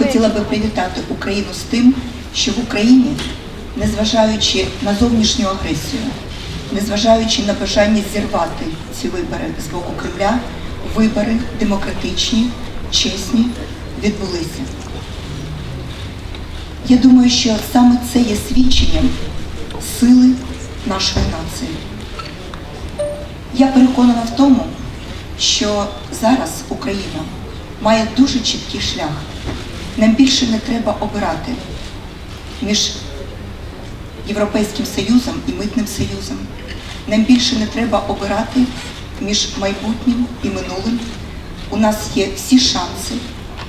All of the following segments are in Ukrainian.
хотіла би привітати Україну з тим, що в Україні, незважаючи на зовнішню агресію, незважаючи на бажання зірвати ці вибори з боку Кремля, вибори демократичні, чесні відбулися. Я думаю, що саме це є свідченням сили нашої нації. Я переконана в тому, що зараз Україна має дуже чіткий шлях. Нам більше не треба обирати між Європейським Союзом і Митним Союзом. Нам більше не треба обирати між майбутнім і минулим. У нас є всі шанси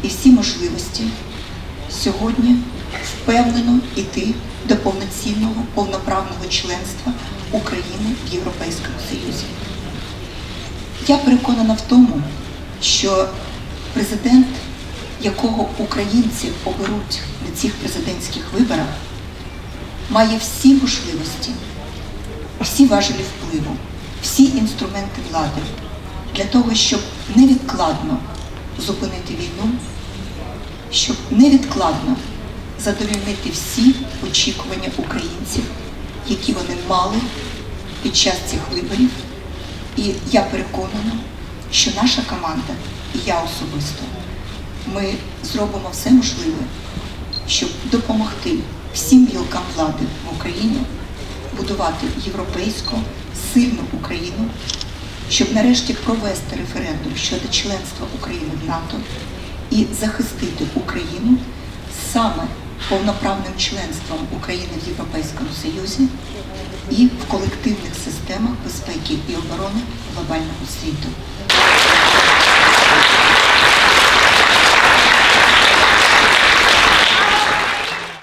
і всі можливості сьогодні впевнено йти до повноцінного, повноправного членства України в Європейському Союзі. Я переконана в тому, що президент, якого українці оберуть на цих президентських виборах, має всі можливості, всі важелі впливу, всі інструменти влади для того, щоб невідкладно зупинити війну, щоб невідкладно задовільнити всі очікування українців, які вони мали під час цих виборів. І я переконана, що наша команда і я особисто, ми зробимо все можливе, щоб допомогти всім гілкам влади в Україні будувати європейську, сильну Україну, щоб нарешті провести референдум щодо членства України в НАТО і захистити Україну саме повноправним членством України в Європейському Союзі і в колективних системах безпеки і оборони глобального світу.